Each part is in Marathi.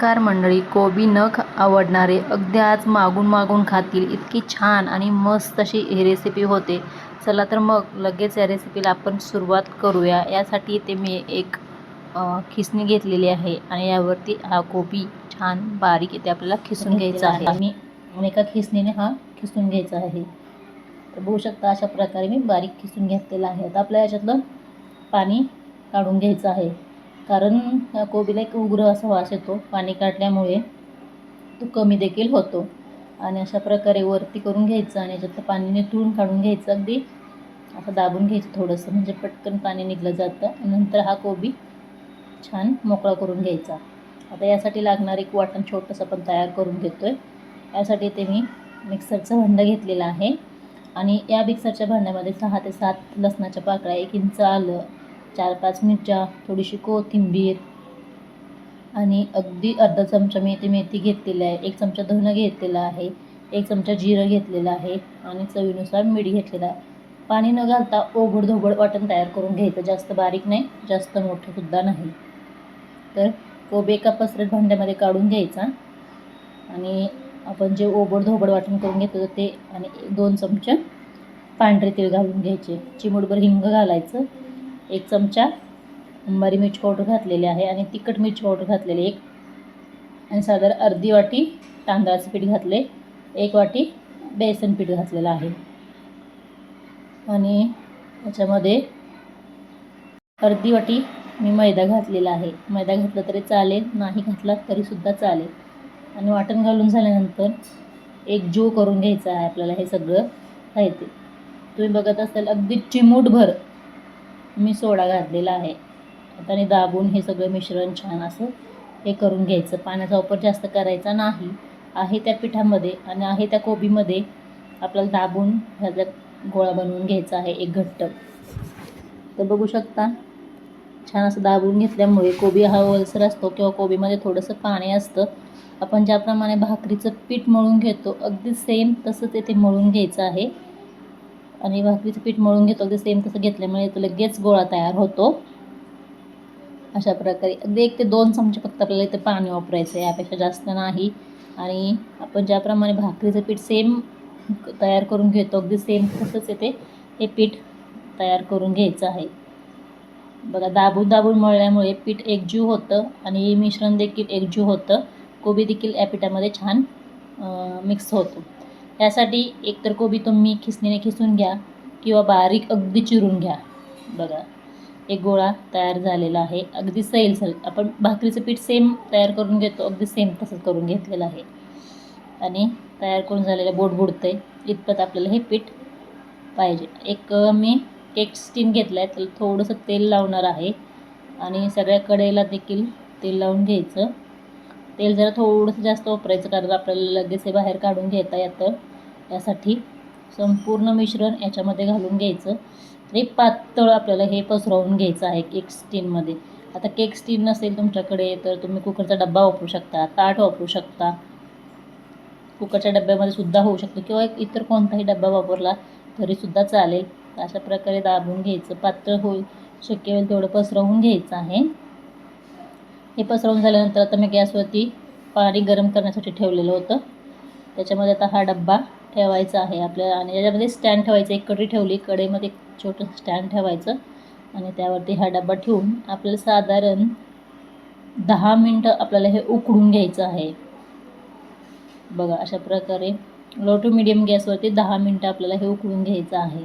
कार मंडळी कोबी न ख आवडणारे अगदी आज मागून मागून खातील. इतकी छान आणि मस्त अशी ही रेसिपी होते. चला तर मग लगेच या रेसिपीला आपण सुरुवात करूया. यासाठी इथे मी एक खिसणी घेतलेली आहे आणि यावरती हा कोबी छान बारीक इथे आपल्याला खिसून घ्यायचा आहे. आणि एका खिसणीने हा खिसून घ्यायचा आहे. तर बघू शकता अशा प्रकारे मी बारीक खिसून घेतलेला आहे. आता आपल्या याच्यातलं पाणी काढून घ्यायचं आहे. कारण या कोबीला एक उग्र असा वास येतो पाणी काढल्यामुळे तो कमी देखील होतो. आणि अशा प्रकारे वरती करून घ्यायचं आणि याच्यातलं पाणी निथळून काढून घ्यायचं अगदी असं दाबून घ्यायचं थोडंसं म्हणजे पटकन पाणी निघलं जातं. नंतर हा कोबी छान मोकळा करून घ्यायचा. आता यासाठी लागणार एक वाटण छोटंसं आपण तयार करून घेतो आहे यासाठी ते मी मिक्सरचं भांडं घेतलेलं आहे. आणि या मिक्सरच्या भांड्यामध्ये सहा ते सात लसणाच्या पाकळ्या एक इंच आलं चार पाच मिरच्या थोडीशी कोथिंबीर आणि अगदी अर्धा चमचा मी इथे मेथी घेतलेली आहे. एक चमचा धनं घेतलेला आहे. एक चमचा जिरं घेतलेलं आहे आणि चवीनुसार मीठ घेतलेलं आहे. पाणी न घालता ओघड धोगड वाटण तयार करून घ्यायचं. जास्त बारीक नाही जास्त मोठंसुद्धा नाही. तर कोबी एका पसरट भांड्यामध्ये काढून घ्यायचा आणि आपण जे ओबड धोबड वाटण करून घेतो ते आणि दोन चमचे पांढरे तेल घालून घ्यायचे. चिमूटभर हिंग घालायचं. एक चमचा अंबारी मिरची पावडर घातलेली आहे आणि तिखट मिरची पावडर घातलेली एक. आणि साधारण अर्धी वाटी तांदळाचं पीठ घातले एक वाटी बेसन पीठ घातलेलं आहे. आणि त्याच्यामध्ये अर्धी वाटी मी मैदा घातलेला आहे. मैदा घातला तरी चालेल नाही घातला तरीसुद्धा चालेल. आणि वाटण घालून झाल्यानंतर एक जीव करून घ्यायचा आहे आपल्याला हे सगळं. साहित्य तुम्ही बघत असाल अगदी चिमूटभर मी सोडा घातलेला आहे. आता आणि दाबून हे सगळं मिश्रण छान असं हे करून घ्यायचं. पाण्याचा वापर जास्त करायचा नाही. आहे त्या पिठामध्ये आणि आहे त्या कोबीमध्ये आपल्याला दाबून ह्याचा गोळा बनवून घ्यायचा आहे एक घट्ट. तर बघू शकता छान असं दाबून घेतल्यामुळे कोबी हा ओलसर असतो किंवा कोबीमध्ये थोडंसं पाणी असतं. आपण ज्याप्रमाणे भाकरीचं पीठ मळून घेतो अगदी सेम तसंच येथे मळून घ्यायचं आहे. आणि भाकरीचं पीठ मळून घेतो अगदी सेम तसं घेतल्यामुळे तो लगेच गोळा तयार होतो. अशा प्रकारे. अगदी एक ते दोन चमचे फक्त आपल्याला इथे पाणी वापरायचं आहे यापेक्षा जास्त नाही. आणि आपण ज्याप्रमाणे भाकरीचं पीठ सेम तयार करून घेतो अगदी सेम तसंच येते हे पीठ तयार करून घ्यायचं आहे. बघा दाबून दाबून मळल्यामुळे पीठ एकजीव होतं आणि मिश्रण देखील एकजीव होतं. कोबी देखील या पिठामध्ये छान मिक्स होतो. यासाठी एकतर कोबी तुम्ही खिसणीने खिसून घ्या किंवा बारीक अगदी चिरून घ्या. बघा एक गोळा तयार झालेला आहे. अगदी सैलसर आपण भाकरीचं पीठ सेम तयार करून घेतो अगदी सेम तसंच करून घेतलेलं आहे. आणि तयार करून झालेलं बोट बुडतं आहे इतपत आपल्याला हे पीठ पाहिजे. एक मी केक स्टीम घेतला आहे त्याला थोडंसं तेल लावणार आहे. आणि सगळ्या कढईला देखील तेल लावून घ्यायचं. तेल जरा थोडंसं जास्त वापरायचं कारण आपल्याला लगेच हे बाहेर काढून घेता येतं यासाठी. संपूर्ण मिश्रण याच्यामध्ये घालून घ्यायचं. तरी पातळ आपल्याला हे पसरवून घ्यायचं आहे केक स्टीममध्ये आता केक स्टीम नसेल तुमच्याकडे तर तुम्ही कुकरचा डब्बा वापरू शकता ताट वापरू शकता. कुकरच्या डब्यामध्ये सुद्धा होऊ शकतो किंवा इतर कोणताही डब्बा वापरला तरीसुद्धा चालेल. तर अशा प्रकारे दाबून घ्यायचं. पातळ होईल शक्य होईल तेवढं पसरवून घ्यायचं आहे. हे पसरवून झाल्यानंतर आता मी गॅसवरती पाणी गरम करण्यासाठी ठेवलेलं होतं. त्याच्यामध्ये आता हा डब्बा ठेवायचा आहे आपल्याला आणि याच्यामध्ये स्टँड ठेवायचं एक कडी ठेवली कडेमध्ये एक छोटं स्टँड ठेवायचं आणि त्यावरती हा डब्बा ठेवून आपल्याला साधारण दहा मिनटं आपल्याला हे उकडून घ्यायचं आहे. बघा अशा प्रकारे लो टू मिडियम गॅसवरती दहा मिनटं आपल्याला हे उकळून घ्यायचं आहे.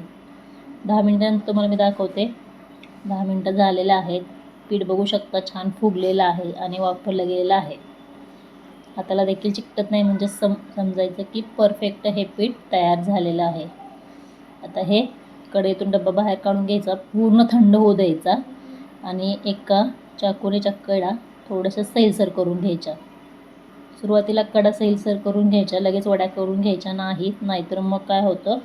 दहा मिनटानंतर तुम्हाला मी दाखवते. दहा मिनटं झालेलं आहेत. पीठ बघू शकता छान फुगलेलं आहे आणि वापरलं गेलेलं आहे. हाताला देखील चिकटत नाही म्हणजे सम समजायचं की परफेक्ट हे पीठ तयार झालेलं आहे. आता हे कढईतून डब्बा बाहेर काढून घ्यायचा पूर्ण थंड होऊ द्यायचा आणि एका चाकूने कडा थोडंसं सैलसर करून घ्यायच्या सुरुवातीला कडा सैलसर करून घ्यायच्या लगेच वड्या करून घ्यायच्या नाहीत नाहीतर मग काय होतं?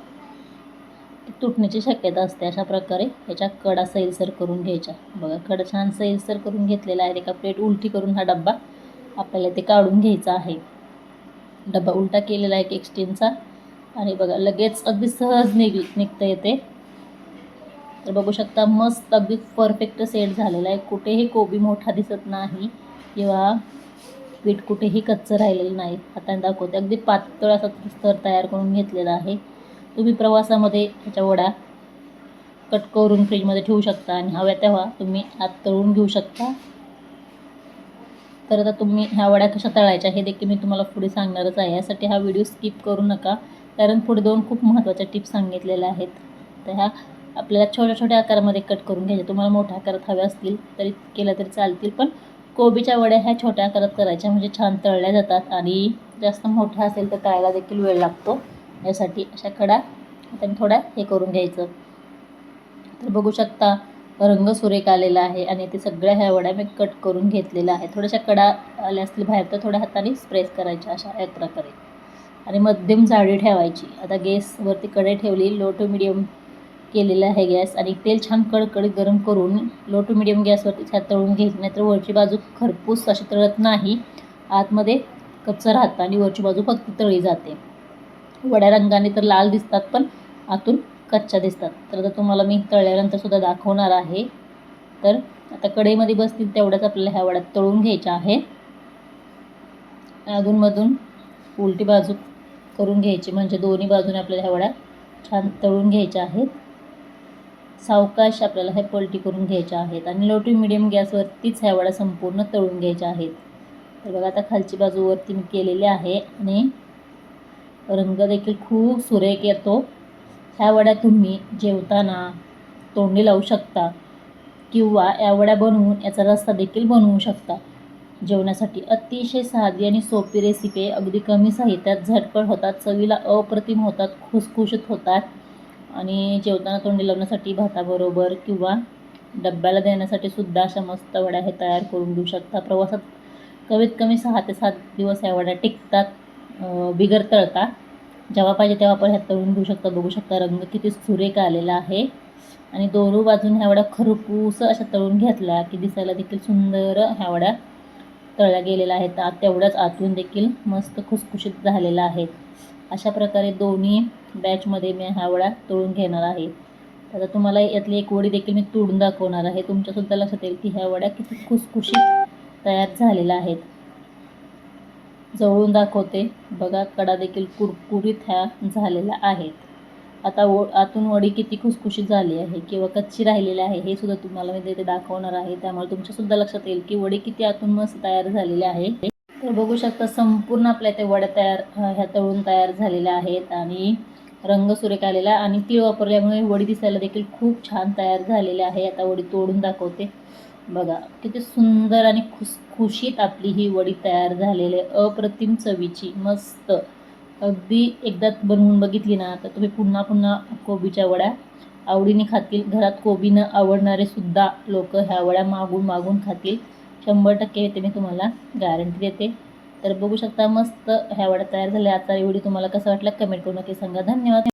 तुटण्याची शक्यता असते अशा प्रकारे. ह्याच्या कडा सैलसर करून घ्यायच्या. बघा कडा छान सैलसर करून घेतलेला आहे. एका प्लेट उलटी करून हा डब्बा आपल्याला ते काढून घ्यायचा आहे. डब्बा उलटा केलेला आहे केक आणि बघा लगेच अगदी सहज निघ निघता येते. तर बघू शकता मस्त अगदी परफेक्ट सेट झालेला आहे. कुठेही कोबी मोठा दिसत नाही किंवा पीठ कुठेही कच्चं राहिलेलं नाही. हाताने दाखवते. अगदी पातळ असा स्तर तयार करून घेतलेला आहे. तुम्ही प्रवासामध्ये ह्याच्या वड्या कट करून फ्रीजमध्ये ठेवू शकता आणि हव्या तेव्हा तुम्ही आत तळून घेऊ शकता. तर आता तुम्ही ह्या वड्या कशा तळायच्या हे देखील मी तुम्हाला पुढे सांगणारच आहे. यासाठी हा व्हिडिओ स्किप करू नका कारण पुढे दोन खूप महत्त्वाच्या टिप्स सांगितलेल्या आहेत. तर ह्या आपल्याला छोट्या छोट्या आकारामध्ये कट करून घ्यायच्या. तुम्हाला मोठ्या आकारात हव्या असतील तरी केल्या तरी चालतील पण कोबीच्या वड्या ह्या छोट्या आकारात करायच्या म्हणजे छान तळल्या जातात आणि जास्त मोठ्या असेल तर तळायला देखील वेळ लागतो. यासाठी अशा कडा आपण थोड्या हे करून घ्यायचं. तर बघू शकता रंग सुरेख आलेला आहे आणि ते सगळ्या ह्या वड्या मी कट करून घेतलेल्या आहे थोड्याशा कडा आल्या असतील बाहेर तर थोड्या हाताने स्प्रेस करायच्या अशा एक प्रकारे. आणि मध्यम जाळी ठेवायची. आता गॅसवरती कडे ठेवली लो टू मिडियम केलेला आहे गॅस आणि तेल छान कडकडीत गरम करून लो टू मिडियम गॅसवरती छान तळून घ्यायची नाहीतर वरची बाजू खरपूस अशी तळत नाही. आतमध्ये कच्चं राहतं आणि वरची बाजू फक्त तळी जाते. वड्या रंगाने तर लाल दिसतात पण आतून कच्च्या दिसतात. तर आता तुम्हाला मी तळल्यानंतर सुद्धा दाखवणार आहे. तर आता कढईमध्ये बसतील तेवढ्याच आपल्याला ह्या वड्यात तळून घ्यायच्या आहे. अधूनमधून उलटी बाजू करून घ्यायची म्हणजे दोन्ही बाजूने आपल्याला ह्या वड्या छान तळून घ्यायच्या आहेत. सावकाश आपल्याला हे पलटी करून घ्यायच्या आहेत आणि लो टू मिडियम गॅसवरतीच ह्या वड्या संपूर्ण तळून घ्यायच्या आहेत. तर बघा आता खालची बाजू वरती मी केलेली आहे आणि रंग देखील खूप सुरेख येतो. ह्या वड्या तुम्ही जेवताना तोंडी लावू शकता किंवा या वड्या बनवून याचा रस्ता देखील बनवू शकता. जेवणासाठी अतिशय साधी आणि सोपी रेसिपी अगदी कमी साहित्यात झटपट होतात चवीला अप्रतिम होतात खुसखुशीत होतात आणि जेवताना तोंडी लावण्यासाठी भाताबरोबर किंवा डब्याला देण्यासाठी सुद्धा अशा मस्त वड्या हे तयार करून देऊ शकता. प्रवासात कमीत कमी सहा ते सात दिवस या वड्या टिकतात. बिगर तळता जेव्हा पाहिजे तेव्हा आपण ह्यात तळून घेऊ शकता. बघू शकता रंग किती सुरेख आलेला आहे. आणि दोन्ही बाजून ह्यावड्या खरपूस अशा तळून घेतल्या की दिसायला देखील सुंदर ह्या वड्या तळल्या गेलेल्या आहेत. आत तेवढ्याच आतून देखील मस्त खुसखुशीत झालेल्या आहेत. अशा प्रकारे दोन्ही बॅचमध्ये मी ह्या वड्या तळून घेणार आहे. आता तुम्हाला यातली एक वडी देखील मी तोडून दाखवणार आहे. तुमच्यासुद्धा लक्षात येईल की ह्या वड्या किती खुसखुशीत तयार झालेल्या आहेत. जवळून दाखवते. बघा कडा देखील कुरकुरीत ह्या झालेल्या आहेत. आता ओ आतून वडी किती खुसखुशीत झाली आहे किंवा कच्ची राहिलेली आहे हे सुद्धा तुम्हाला मी तिथे दाखवणार आहे. त्यामुळे तुमच्यासुद्धा लक्षात येईल की वडी किती आतून मस्त तयार झालेली आहे. तर बघू शकता संपूर्ण आपल्या त्या वड्या तयार ह्या तळून तयार झालेल्या आहेत आणि रंग सुरेख आलेला आणि तीळ वापरल्यामुळे वडी दिसायला देखील खूप छान तयार झालेली आहे. आता वडी तोडून दाखवते. बघा किती सुंदर आणि खुसखुशीत आपली ही वडी तयार झालेली आहे. अप्रतिम चवीची मस्त. अगदी एकदा बनवून बघितली ना तर तुम्ही पुन्हा पुन्हा कोबीच्या वड्या आवडीने खातील. घरात कोबी न आवडणारे सुद्धा लोक ह्या वड्या मागून मागून खातील. शंभर टक्के येते मी तुम्हाला गॅरंटी देते. तर बघू शकता मस्त ह्या वड्या तयार झाल्या. आता एवढी तुम्हाला कसं वाटलं? कमेंट करून नक्की सांगा. धन्यवाद.